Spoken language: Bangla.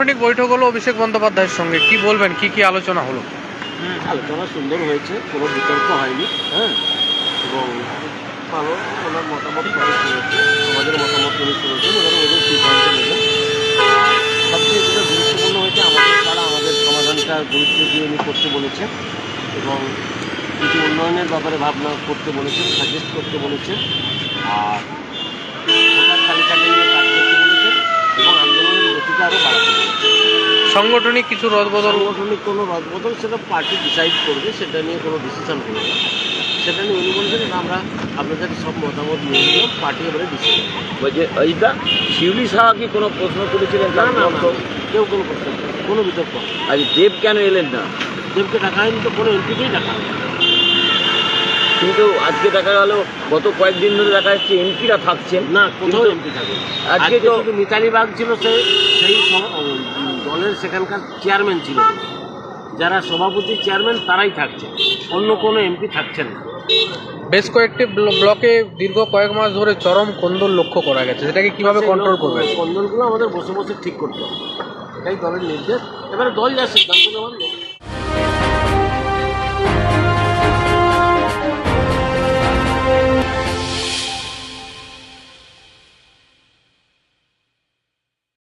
সাংগঠনিক বৈঠক হলো অভিষেক বন্দ্যোপাধ্যায়ের সঙ্গে। কি বলবেন? কি কি আলোচনা হলো? আলোচনা সুন্দর হয়েছে, কোনো বিতর্ক হয়নি হ্যাঁ? এবং ভালো, ওনার মতামত আমাদের মতামত উনি শুনেছেন এবার ওদের সিদ্ধান্ত নেবেন। সবচেয়ে যেটা গুরুত্বপূর্ণ হয়েছে, আমাদের ছাড়া আমাদের সমাধানটা গুরুত্ব দিয়ে উনি করতে বলেছেন এবং কিছু উন্নয়নের ব্যাপারে ভাবনা করতে বলেছেন সাজেস্ট করতে বলেছেন। আর ভোটার তালিকাকে নিয়ে কাজ করতে বলেছেন এবং আন্দোলনের গতিটা আরও বাড়াতে বলেছেন সাংগঠনিক কিছু রদবদল? সাংগঠনিক কোনো রদবদল সেটা পার্টি ডিসাইড করবে সেটা নিয়ে কোনো ডিসিশন হবে না। সেটা নিয়ে উনি বলছেন না আমরা আপনাদের সব মতামত নিয়ে নিলাম পার্টি এবারে ডিসিশন বলছে এইটা শিউলি সাহা কি কোনো প্রশ্ন করেছিলেন না না না কেউ কোনো প্রশ্ন কোনো বিতর্ক। আজ দেব কেন এলেন না? দেবকে ডাকা হয়নি তো কোনো এমপিকেই ডাকা হয়নি। কিন্তু আজকে দেখা গেল গত কয়েকদিন ধরে দেখা যাচ্ছে এমপিরা থাকছেন। না কোথাও এমপি থাকে আজকে তো- মিতালি বাগ ছিল সে সেই উম, দলের সেখানকার চেয়ারম্যান ছিল। যারা সভাপতি চেয়ারম্যান তারাই থাকছে। অন্য কোনো এমপি থাকছেন না। বেশ কয়েকটি ব্ল- ব্লকে দীর্ঘ কয়েক মাস ধরে চরম কন্দল লক্ষ্য করা গেছে। সেটাকে কীভাবে কন্ট্রোল করবে? কন্দলগুলো আমাদের বসে বসে ঠিক করতে হবে। এটাই দলের নির্দেশ। এবারে দল যা সিদ্ধান্ত নেওয়ার